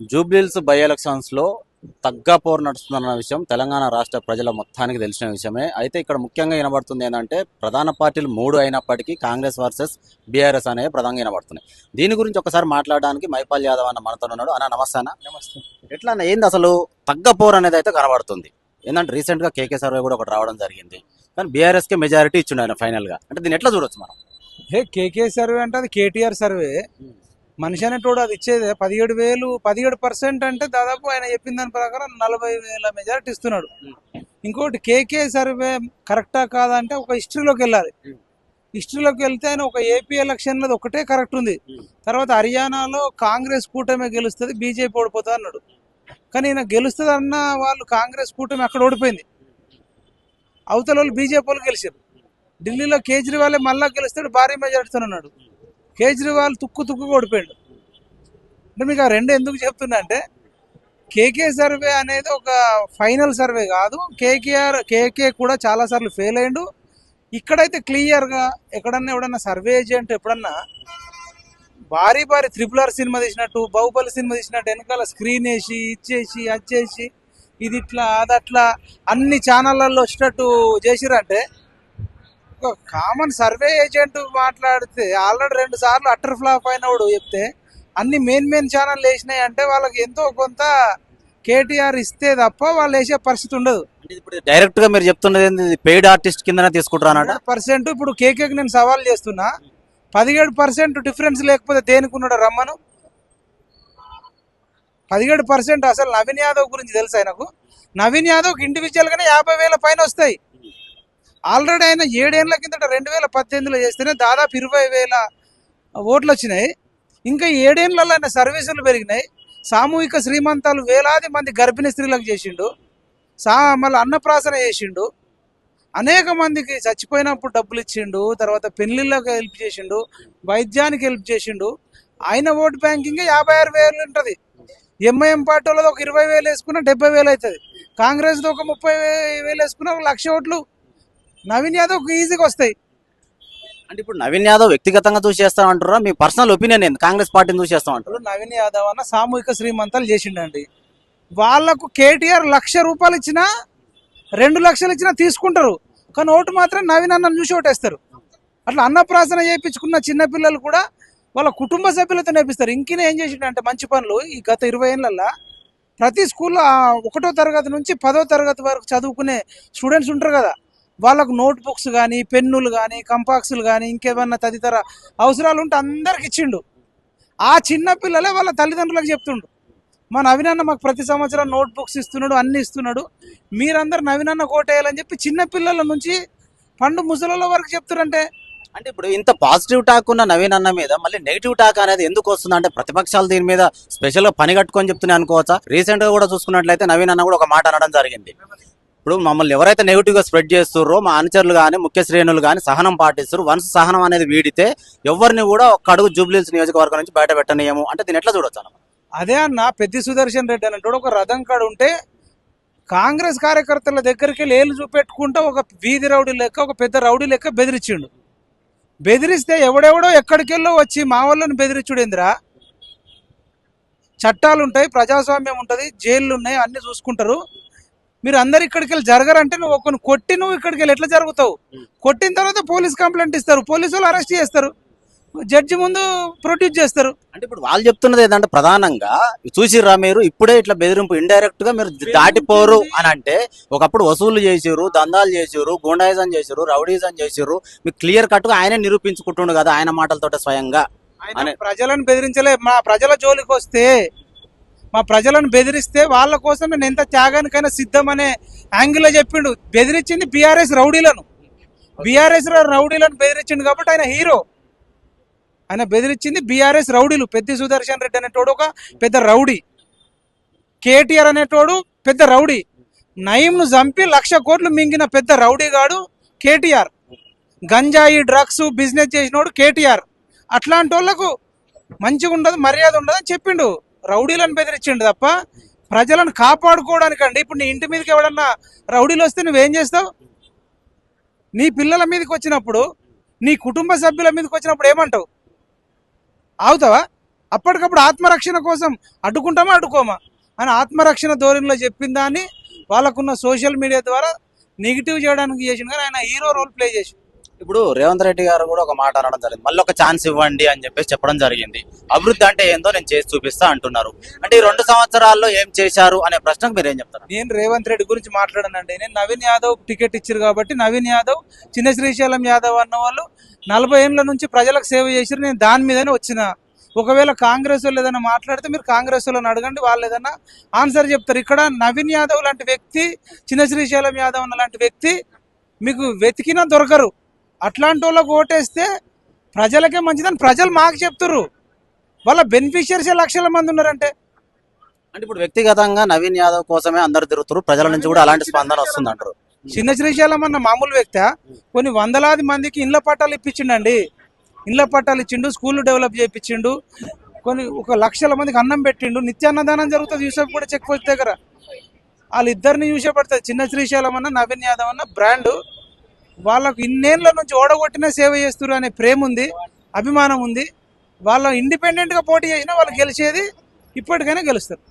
Jubilee Hills by ఎలక్షన్స్లో తగ్గపోరు నడుస్తుందన్న విషయం తెలంగాణ రాష్ట్ర ప్రజల మొత్తానికి తెలిసిన విషయమే. అయితే ఇక్కడ ముఖ్యంగా వినబడుతుంది ఏంటంటే ప్రధాన పార్టీలు మూడు అయినప్పటికీ కాంగ్రెస్ వర్సెస్ బీఆర్ఎస్ అనేవి ప్రధానంగా వినబడుతున్నాయి. దీని గురించి ఒకసారి మాట్లాడడానికి మైపాల్ యాదవ్ అన్న మనతో ఉన్నాడు. అన్న నమస్తే నమస్తే. ఎట్లా అన్న ఏంది అసలు తగ్గపోరు అనేది అయితే కనబడుతుంది? ఏంటంటే రీసెంట్గా కేకే సర్వే కూడా ఒకటి రావడం జరిగింది. కానీ బీఆర్ఎస్కి మెజారిటీ ఇచ్చిండు ఆయన ఫైనల్గా అంటే దీన్ని ఎట్లా చూడొచ్చు మనం? హే కేకే సర్వే అంటే అది కేటీఆర్ సర్వే. మనిషి అనేటోడు అది ఇచ్చేదే. పదిహేడు వేలు పదిహేడు పర్సెంట్ అంటే దాదాపు ఆయన చెప్పిన దాని ప్రకారం నలభై వేల మెజారిటీ ఇస్తున్నాడు. ఇంకోటి కేకే సర్వే కరెక్టా కాదా అంటే ఒక హిస్టరీలోకి వెళ్ళాలి. హిస్టరీలోకి వెళ్తే ఆయన ఒక ఏపీ ఎలక్షన్లో ఒకటే కరెక్ట్ ఉంది. తర్వాత హర్యానాలో కాంగ్రెస్ కూటమి గెలుస్తుంది బీజేపీ ఓడిపోతుంది అన్నాడు. కానీ ఈయన గెలుస్తుంది అన్న వాళ్ళు కాంగ్రెస్ కూటమి అక్కడ ఓడిపోయింది. అవతల వాళ్ళు బీజేపీ వాళ్ళు గెలిచారు. ఢిల్లీలో కేజ్రీవాల్ మళ్ళా గెలుస్తాడు భారీ మెజార్టీతో ఉన్నాడు. కేజ్రీవాల్ తుక్కు తుక్కు ఓడిపోయాడు అంటే మీకు ఆ రెండు ఎందుకు చెప్తున్నా అంటే కేకే సర్వే అనేది ఒక ఫైనల్ సర్వే కాదు. కేకేఆర్ కేకే కూడా చాలా సార్లు ఫెయిల్ అయ్యిండు ఇక్కడైతే క్లియర్గా ఎక్కడన్నా ఎవడన్నా సర్వే ఏజెంట్ ఎప్పుడన్నా భారీ భారీ త్రిపుల్ ఆర్ సినిమా తీసినట్టు బాహుబలి సినిమా తీసినట్టు వెనకాల స్క్రీన్ వేసి ఇచ్చేసి అచ్చేసి ఇది ఇట్లా అది అట్లా అన్ని ఛానళ్ళల్లో వచ్చేటట్టు చేసిరంటే కామన్ సర్వే ఏజెంట్ మాట్లాడితే ఆల్రెడీ రెండు సార్లు అటర్ ఫ్లాప్ అయినవాడు చెప్తే అన్ని మెయిన్ మెయిన్ ఛానల్ వేసినాయి అంటే వాళ్ళకి ఎంతో కొంత కేటీఆర్ ఇస్తే తప్ప వాళ్ళు వేసే పరిస్థితి ఉండదు. ఇప్పుడు డైరెక్ట్గా మీరు చెప్తున్నది ఏంది? పెయిడ్ ఆర్టిస్ట్ కిందనే తీసుకుంటారన్నట పర్సెంట్ ఇప్పుడు కేకేకి నేను సవాల్ చేస్తున్నా. పదిహేడు పర్సెంట్ డిఫరెన్స్ లేకపోతే దేనికి ఉన్నాడు రమ్మను? పదిహేడు పర్సెంట్ అసలు నవీన్ యాదవ్ గురించి తెలుసు ఆయనకు? నవీన్ యాదవ్కి ఇండివిజువల్ గానే యాభై వేల పైన వస్తాయి. ఆల్రెడీ ఆయన ఏడేళ్ళ కిందట రెండు వేల పద్దెనిమిదిలో చేస్తేనే దాదాపు ఇరవై వేల ఓట్లు వచ్చినాయి. ఇంకా ఏడేళ్ళలో ఆయన సర్వీసులు పెరిగినాయి. సామూహిక శ్రీమంతాలు వేలాది మంది గర్భిణీ స్త్రీలకు చేసిండు. సా మళ్ళీ అన్నప్రాసన చేసిండు. అనేక మందికి చచ్చిపోయినప్పుడు డబ్బులు ఇచ్చిండు తర్వాత పెళ్ళిళ్ళకి హెల్ప్ చేసిండు వైద్యానికి హెల్ప్ చేసిండు. ఆయన ఓటు బ్యాంకింగ్ యాభై ఆరు వేలు ఉంటుంది. ఎంఐఎం పార్టీ వాళ్ళది ఒక ఇరవై వేలు వేసుకున్న డెబ్బై వేలు అవుతుంది. కాంగ్రెస్ది ఒక ముప్పై వేలు వేసుకున్న ఒక లక్ష ఓట్లు నవీన్ యాదవ్ ఈజీగా వస్తాయి. అంటే ఇప్పుడు నవీన్ యాదవ్ వ్యక్తిగతంగా చూసి చేస్తాం అంటారా మీ పర్సనల్ ఒపీనియన్ ఏంది? కాంగ్రెస్ పార్టీని చూసి చేస్తాం అంటారు ఇప్పుడు నవీన్ యాదవ్ అన్న సామూహిక శ్రీమంతాలు చేసిండండి. వాళ్ళకు కేటీఆర్ లక్ష రూపాయలు ఇచ్చినా రెండు లక్షలు ఇచ్చినా తీసుకుంటారు. కానీ ఓటు మాత్రం నవీన్ అన్న చూసి ఓటేస్తారు. అట్లా అన్నప్రాసన చేయించుకున్న చిన్నపిల్లలు కూడా వాళ్ళ కుటుంబ సభ్యులతో నేర్పిస్తారు ఇంకిన ఏం చేసిండంటే మంచి పనులు. ఈ గత ఇరవై ఏళ్ళల్లో ప్రతి స్కూల్లో ఒకటో తరగతి నుంచి పదో తరగతి వరకు చదువుకునే స్టూడెంట్స్ ఉంటారు కదా. వాళ్ళకు నోట్ బుక్స్ కానీ పెన్నులు కానీ కంపాక్సులు కానీ ఇంకేమన్నా తదితర అవసరాలు ఉంటే అందరికి ఇచ్చిండు. ఆ చిన్న పిల్లలే వాళ్ళ తల్లిదండ్రులకు చెప్తుండు. మా నవీనన్న మాకు ప్రతి సంవత్సరం నోట్ బుక్స్ ఇస్తున్నాడు అన్ని ఇస్తున్నాడు. మీరందరు నవీనన్న కోటేయాలని చెప్పి చిన్న పిల్లల నుంచి పండు ముసల వరకు చెప్తారంటే అంటే ఇప్పుడు ఇంత పాజిటివ్ టాక్ ఉన్న నవీన్ అన్న మీద మళ్ళీ నెగిటివ్ టాక్ అనేది ఎందుకు వస్తుంది అంటే ప్రతిపక్షాలు దీని మీద స్పెషల్గా పని కట్టుకొని చెప్తున్నాయి అనుకోవచ్చా? రీసెంట్గా కూడా చూసుకున్నట్లయితే నవీన్ అన్న కూడా ఒక మాట అనడం జరిగింది. ఇప్పుడు మమ్మల్ని ఎవరైతే నెగిటివ్గా స్ప్రెడ్ చేస్తున్నారో మా అనుచరులు కానీ ముఖ్య శ్రేణులు కానీ సహనం పాటిస్తారు. వన్స్ సహనం అనేది వీడితే ఎవరిని కూడా ఒక్క అడుగు జూబ్లీస్ నియోజకవర్గం నుంచి బయట పెట్టనీయము. అంటే దీని ఎట్లా చూడొచ్చు అదే అన్న పెద్ది సుదర్శన్ రెడ్డి అన్నట్టు ఒక రథం కాడు ఉంటే కాంగ్రెస్ కార్యకర్తల దగ్గరికి లేలు చూపెట్టుకుంటే ఒక వీధి రౌడీ లెక్క ఒక పెద్ద రౌడీ లెక్క బెదిరించిండు బెదిరిస్తే ఎవడెవడో ఎక్కడికెళ్ళో వచ్చి మా వాళ్ళని బెదిరించుడేంద్రా చట్టాలు ఉంటాయి ప్రజాస్వామ్యం ఉంటుంది జైళ్ళు ఉన్నాయి అన్ని చూసుకుంటారు. మీరు అందరు ఇక్కడికి వెళ్ళి జరగరంటే నువ్వు ఒకరిని కొట్టి నువ్వు ఇక్కడికి వెళ్ళి ఎట్లా జరుగుతావు? కొట్టిన తర్వాత పోలీస్ కంప్లైంట్ ఇస్తారు. పోలీసు వాళ్ళు అరెస్ట్ చేస్తారు. జడ్జి ముందు ప్రొడ్యూస్ చేస్తారు. అంటే ఇప్పుడు వాళ్ళు చెప్తున్నది ఏంటంటే ప్రధానంగా చూసిర్రా మీరు? ఇప్పుడే ఇట్లా బెదిరింపు ఇండైరెక్ట్గా మీరు దాటిపోరు అని అంటే ఒకప్పుడు వసూలు చేసిర్రు దందాలు చేసిర్రు గుండాయిజం చేసిర్రు రౌడీజం చేసిర్రు. మీకు క్లియర్ కట్గా ఆయనే నిరూపించుకుంటుండు కదా ఆయన మాటలతో స్వయంగా. ప్రజలను బెదిరించలే. మా ప్రజల జోలికి వస్తే మా ప్రజలను బెదిరిస్తే వాళ్ళ కోసం నేను ఎంత త్యాగానికైనా సిద్ధమనే యాంగిల్లో చెప్పిండు. బెదిరించింది బీఆర్ఎస్ రౌడీలను. బీఆర్ఎస్ రౌడీలను బెదిరించిండు కాబట్టి ఆయన హీరో. ఆయన బెదిరించింది బీఆర్ఎస్ రౌడీలు. పెద్ద సుదర్శన్ రెడ్డి అనేటోడు ఒక పెద్ద రౌడీ. కేటీఆర్ అనేటోడు పెద్ద రౌడీ. నయంను చంపి లక్ష కోట్లు మింగిన పెద్ద రౌడీ గాడు కేటీఆర్. గంజాయి డ్రగ్స్ బిజినెస్ చేసినోడు కేటీఆర్. అట్లాంటి వాళ్ళకు మంచిగా ఉండదు మర్యాద ఉండదు అని చెప్పిండు. రౌడీలను బెదిరించిండు తప్ప ప్రజలను కాపాడుకోవడానికండి. ఇప్పుడు నీ ఇంటి మీదకి ఎవడన్నా రౌడీలు వస్తే నువ్వేం చేస్తావు? నీ పిల్లల మీదకి వచ్చినప్పుడు నీ కుటుంబ సభ్యుల మీదకి వచ్చినప్పుడు ఏమంటావు? ఆగుతావా? అప్పటికప్పుడు ఆత్మరక్షణ కోసం అడ్డుకుంటామా అడ్డుకోమా? అని ఆత్మరక్షణ ధోరణిలో చెప్పిన దాన్ని వాళ్ళకున్న సోషల్ మీడియా ద్వారా నెగిటివ్ చేయడానికి చేసిన కానీ ఆయన హీరో రోల్ ప్లే చేసి ఇప్పుడు రేవంత్ రెడ్డి గారు కూడా ఒక మాట అనడం జరిగింది. మళ్ళీ ఒక ఛాన్స్ ఇవ్వండి అని చెప్పేసి చెప్పడం జరిగింది. అభివృద్ధి అంటే ఏందో నేను చేసి చూపిస్తా అంటున్నారు. అంటే ఈ రెండు సంవత్సరాల్లో ఏం చేశారు అనే ప్రశ్నకు మీరు ఏం చెప్తారు? నేను రేవంత్ రెడ్డి గురించి మాట్లాడనండి. నేను నవీన్ యాదవ్ టికెట్ ఇచ్చారు కాబట్టి నవీన్ యాదవ్ చిన్న శ్రీశైలం యాదవ్ అన్న వాళ్ళు నలభై ఏళ్ళ నుంచి ప్రజలకు సేవ చేశారు. నేను దాని మీదనే వచ్చిన. ఒకవేళ కాంగ్రెస్ వాళ్ళు ఏదైనా మాట్లాడితే మీరు కాంగ్రెస్ వాళ్ళని అడగండి. వాళ్ళు ఏదైనా ఆన్సర్ చెప్తారు. ఇక్కడ నవీన్ యాదవ్ లాంటి వ్యక్తి చిన్న శ్రీశైలం యాదవ్ అన్న లాంటి వ్యక్తి మీకు వెతికినా దొరకరు. అట్లాంటి వాళ్ళకు ఓటేస్తే ప్రజలకే మంచిదని ప్రజలు మాకు చెప్తుర్రు. వాళ్ళ బెనిఫిషియర్స్ లక్షల మంది ఉన్నారంటే. అంటే ఇప్పుడు వ్యక్తిగతంగా నవీన్ యాదవ్ కోసమే అందరు తిరుగుతారు ప్రజల నుంచి కూడా అలాంటి స్పందన వస్తుంది అంటారు చిన్న శ్రీశైలం అన్న మామూలు వ్యక్తి కొన్ని వందలాది మందికి ఇండ్ల పట్టాలు ఇప్పించిండండి. ఇండ్ల పట్టాలు ఇచ్చిండు స్కూల్ డెవలప్ చేయించిండు కొన్ని ఒక లక్షల మందికి అన్నం పెట్టిండు నిత్యాన్నదానం జరుగుతుంది యూసఫ్ కూడా చెక్ పోస్ట్ దగ్గర. వాళ్ళిద్దరిని చూసే పడుతుంది చిన్న శ్రీశైలం అన్న నవీన్ యాదవ్ అన్న బ్రాండ్. వాళ్ళకు ఇన్నేళ్ళ నుంచి ఓడగొట్టినా సేవ చేస్తున్నారు అనే ప్రేమ ఉంది అభిమానం ఉంది. వాళ్ళ ఇండిపెండెంట్గా పోటీ చేసినా వాళ్ళు గెలిచేది ఇప్పటికైనా గెలుస్తారు.